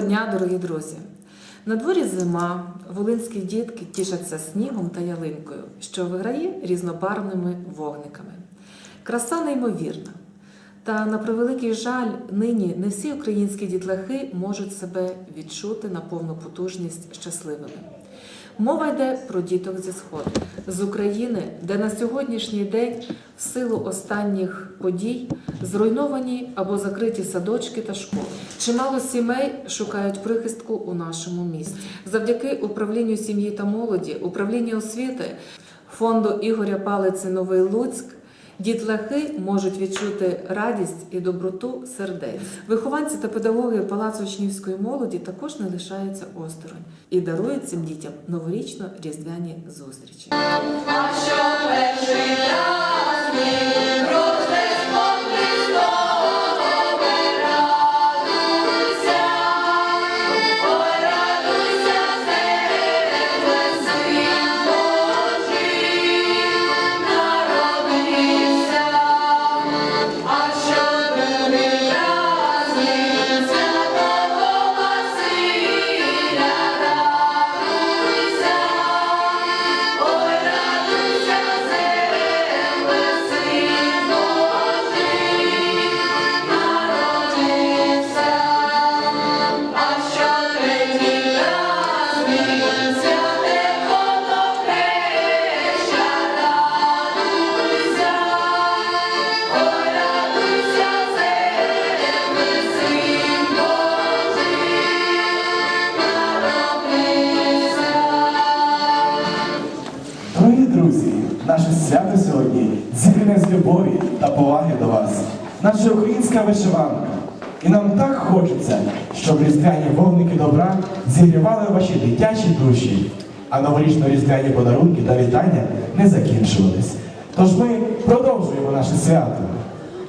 дня, дорогі друзі! На дворі зима, волинські дітки тішаться снігом та ялинкою, що виграє різнобарвними вогниками. Краса неймовірна. Та на превеликий жаль, нині не всі українські дітлахи можуть себе відчути на повну потужність щасливими. Мова йде про діток зі сходу з України, де на сьогоднішній день в силу останніх подій зруйновані або закриті садочки та школи. Чимало сімей шукають прихистку у нашому місті. Завдяки управлінню сім'ї та молоді, управлінню освіти, фонду Ігоря Палиці Новий Луцьк. Дітлахи можуть відчути радість і доброту сердець. Вихованці та педагоги Палацу учнівської молоді також не лишаються осторонь і дарують цим дітям новорічно-різдвяні зустрічі. Любові та поваги до вас. Наша українська вишиванка. І нам так хочеться, щоб різдвяні вогники добра зігрівали ваші дитячі душі, а новорічно-різдвяні подарунки та вітання не закінчувались. Тож ми продовжуємо наше свято.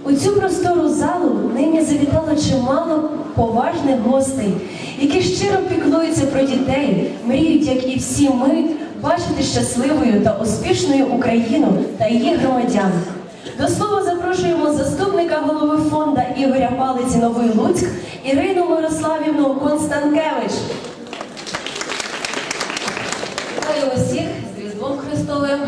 У цю простору залу нині завітало чимало поважних гостей, які щиро піклуються про дітей, мріють, як і всі ми, бачити щасливою та успішною Україну та її громадян. До слова запрошуємо заступника голови фонду Ігоря Палиці Новий Луцьк Ірину Мирославівну Констанкевич. Вітаю усіх з Різдвом Христовим,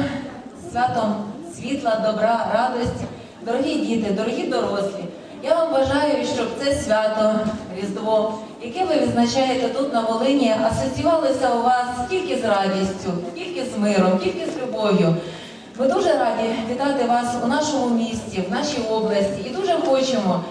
святом світла, добра, радості. Дорогі діти, дорогі дорослі. Я вам бажаю, щоб це свято, Різдво, яке ви відзначаєте тут на Волині, асоціювалося у вас тільки з радістю, тільки з миром, тільки з любов'ю. Ми дуже раді вітати вас у нашому місті, в нашій області і дуже хочемо,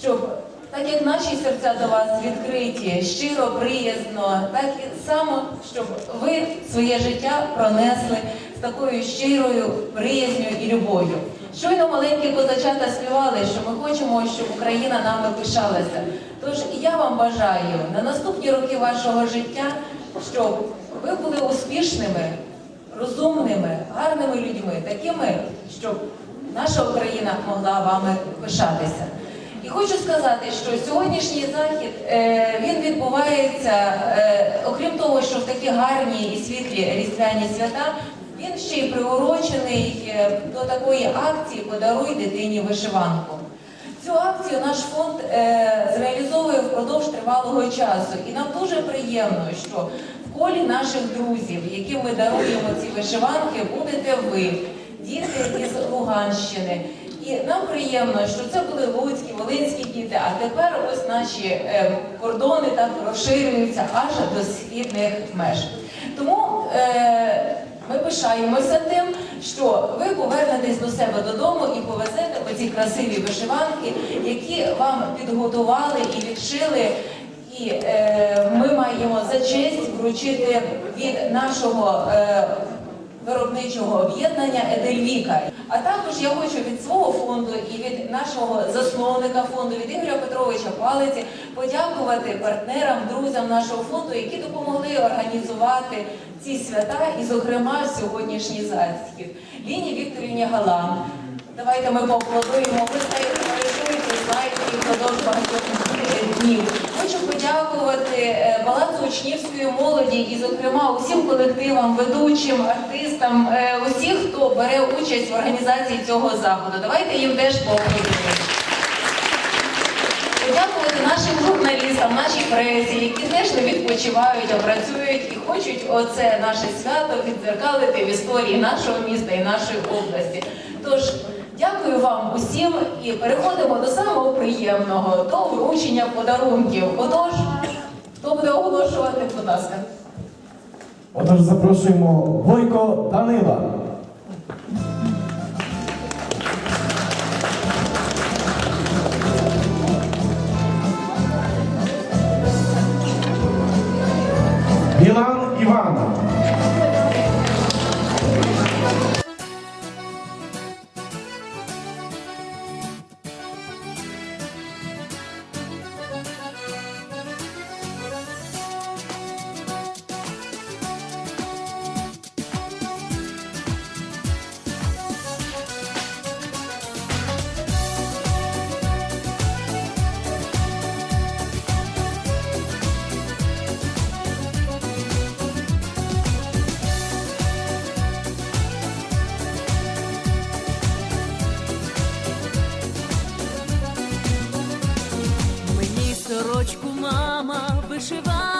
щоб так як наші серця до вас відкриті, щиро, приязно, так і само, щоб ви своє життя пронесли з такою щирою приязню і любов'ю. Щойно маленькі козачата співали, що ми хочемо, щоб Україна нами пишалася. Тож я вам бажаю на наступні роки вашого життя, щоб ви були успішними, розумними, гарними людьми, такими, щоб наша Україна могла вами пишатися. І хочу сказати, що сьогоднішній захід е, він відбувається, е, окрім того, що в такі гарні і світлі різдвяні свята, він ще й приурочений е, до такої акції Подаруй дитині вишиванку. Цю акцію наш фонд зреалізовує впродовж тривалого часу, і нам дуже приємно, що колі наших друзів, яким ми даруємо ці вишиванки, будете ви, діти із Луганщини. І нам приємно, що це були луцькі, волинські діти, а тепер ось наші е, кордони так розширюються аж до східних меж. Тому е, ми пишаємося тим, що ви повернетесь до себе додому і повезете оці красиві вишиванки, які вам підготували і відшили. І е, ми маємо за честь вручити від нашого е, виробничого об'єднання Едельвіка. А також я хочу від свого фонду і від нашого засновника фонду, від Ігоря Петровича Палиці, подякувати партнерам, друзям нашого фонду, які допомогли організувати ці свята, і, зокрема, сьогоднішній захід. Ліні Вікторівні Галам. Давайте ми поаплодуємо. Ви знаєте їх впродовж багатьох днів. Хочу подякувати е, палацу учнівської молоді і, зокрема, усім колективам, ведучим, артистам, е, усіх, хто бере участь в організації цього заходу. Давайте їм теж поаплодуємо. Подякувати нашим журналістам, нашій пресі, які теж не відпочивають, а працюють і хочуть оце наше свято віддзеркалити в історії нашого міста і нашої області. Тож Дякую вам усім і переходимо до самого приємного, до вручення подарунків. Отож, хто буде оголошувати, будь ласка. Отож, запрошуємо Войко Данила. сорочку мама вишиває.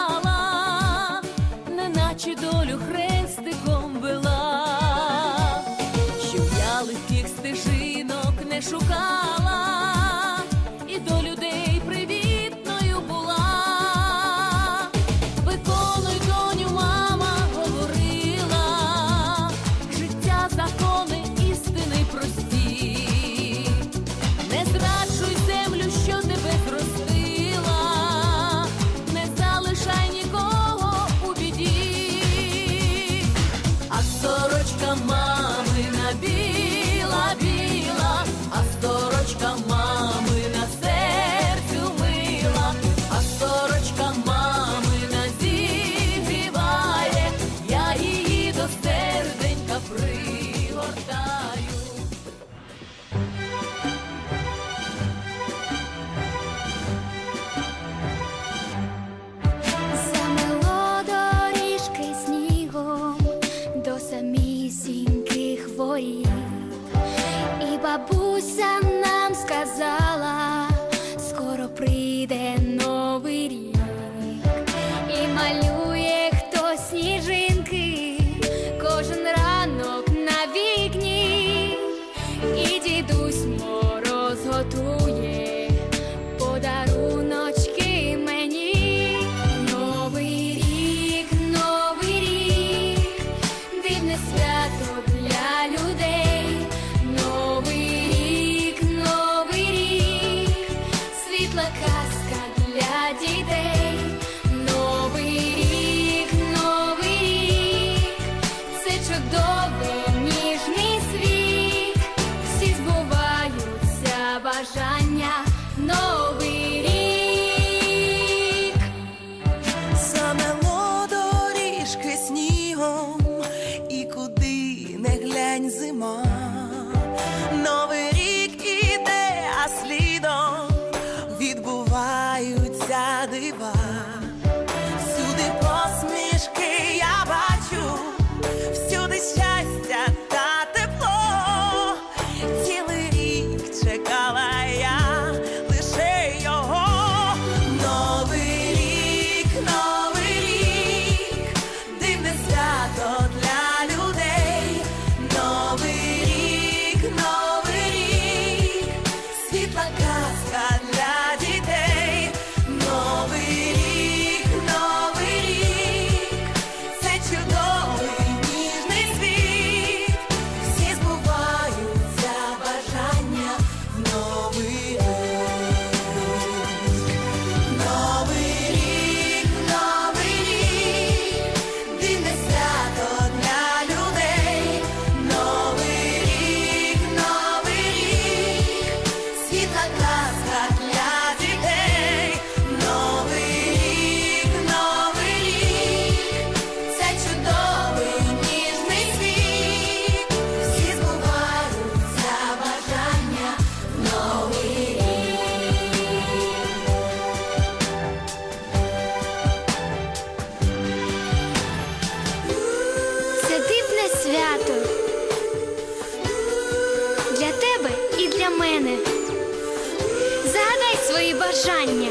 свої бажання.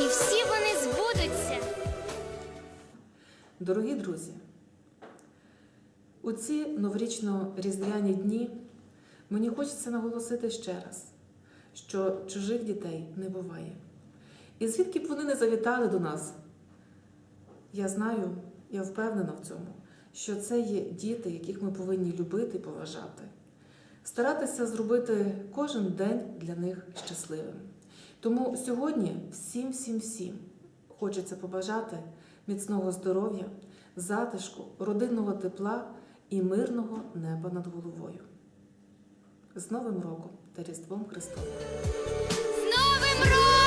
І всі вони збудуться. Дорогі друзі, у ці новорічно-різдвяні дні мені хочеться наголосити ще раз, що чужих дітей не буває. І звідки б вони не завітали до нас? Я знаю, я впевнена в цьому, що це є діти, яких ми повинні любити і поважати старатися зробити кожен день для них щасливим. Тому сьогодні всім, всім, всім хочеться побажати міцного здоров'я, затишку, родинного тепла і мирного неба над головою. З Новим роком та Різдвом Христовим! З Новим роком!